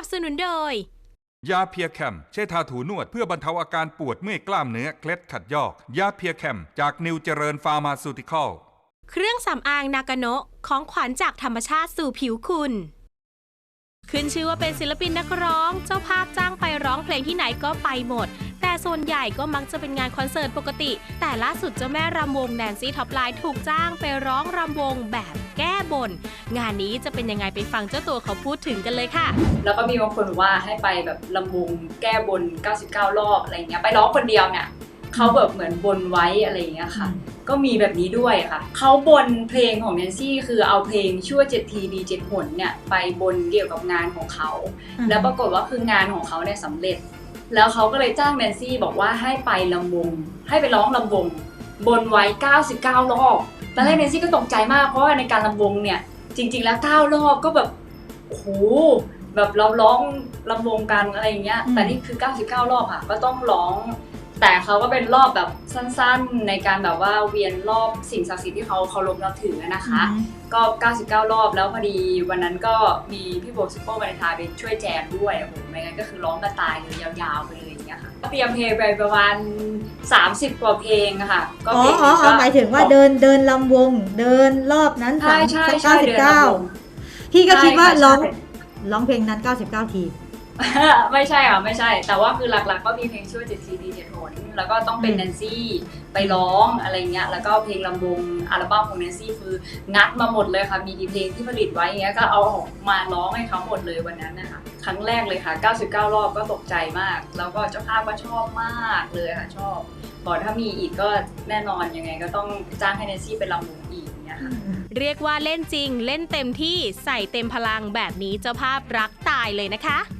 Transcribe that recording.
นับสนุนโดย ยาเพียแคมใช้ทาถูนวดเพื่อบรรเทาอาการปวดเมื่อยกล้ามเนื้อเคล็ดขัดยอก ยาเพียแคมจากนิวเจริญฟาร์มาซูติคอล เครื่องสำอางนากาโนะของขวัญจากธรรมชาติสู่ผิวคุณ ขึ้นชื่อว่าเป็นศิลปินนักร้อง เจ้าภาพจ้างไปร้องเพลงที่ไหนก็ไปหมด แต่ส่วนใหญ่ก็มักจะเป็นงานคอนเสิร์ตปกติ แต่ล่าสุดเจ้าแม่รำวงแนนซี่ท็อปไลน์ถูกจ้างไปร้องรำวงแบบแก้บน งานนี้จะเป็นยังไงไปฟังเจ้าตัวเขาพูดถึงกันเลยค่ะ แล้วก็มีบางคนบอกว่าให้ไปแบบลำวงแก้บน 99 รอบอะไรเงี้ยไปร้องคนเดียวเนี่ยเขาแบบเหมือนบนไว้อะไรเงี้ยค่ะ ก็มีแบบนี้ด้วยค่ะเขาบนเพลงของแนนซี่คือเอาเพลงชั่วเจ็ดทีดีเจ็ดหนเนี่ยไปบนเกี่ยวกับงานของเขา แล้วปรากฏว่าคืองานของเขาเนี่ยสำเร็จ แล้วเขาก็เลยจ้างแนนซี่บอกว่าให้ไปลำวง ให้ไปร้องลำวง บนไว้ 99 รอบตอนแรกแนนซี่ก็ตกใจมากเพราะว่าในการลำวงเนี่ย จริง ๆ แล้ว 9 รอบก็แบบโอ้โหแบบเราร้องลำวงกันอะไรอย่างเงี้ยแต่นี่คือ 99 รอบค่ะก็ต้องร้อง แต่เขาก็เป็นรอบแบบสั้นๆ ในการแบบว่าเวียนรอบสิ่งศักดิ์สิทธิ์ที่เขาเคารพนับถือนะคะ ก็ 99 รอบแล้วพอดีวันนั้นก็มีพี่โบซุปเปอร์วาเลนไทน์ไปช่วยแจมด้วยโอ้โหไม่งั้นก็คือร้องกันตายเลยยาวๆไปเลยอย่างเงี้ยค่ะเตรียมเพลงไปประมาณ 30 กว่าเพลงอะค่ะ ก็อ๋อเพลงอ๋อนี้อ๋ก็อหมายถึงว่าเดินเดินลำวง เดินรอบนั้นใช่ใช่ใช่เก้าสิบเดือนละเก้าวงพี่ก็คิดว่าใช่ค่ะร้องใช่ร้องเพลงนั้น 99 ที ไม่ใช่ค่ะไม่ใช่ แต่ว่าคือหลักๆ ก็มีเพลงชื่อเจ็ดซีดีเจ็ดโหนแล้วก็ต้องเป็นอืมแนนซี่ไปร้องอะไรเงี้ยแล้วก็เพลงลำวงอัลบั้มของแนนซี่คืองัดมาหมดเลยค่ะ มีกี่เพลงที่ผลิตไว้อย่างเงี้ยก็เอาออกมาร้องให้เขาหมดเลยวันนั้นนะคะครั้งแรกเลยค่ะ 99 รอบก็ตกใจมาก แล้วก็เจ้าภาพก็ชอบมากเลยค่ะชอบบอกถ้ามีอีกก็แน่นอนยังไงก็ต้องจ้างให้แนนซี่ไปลำวงอีกเนี่ยค่ะเรียกว่าเล่นจริง เล่นเต็มที่ใส่เต็มพลังแบบนี้เจ้าภาพรักตายเลยนะคะ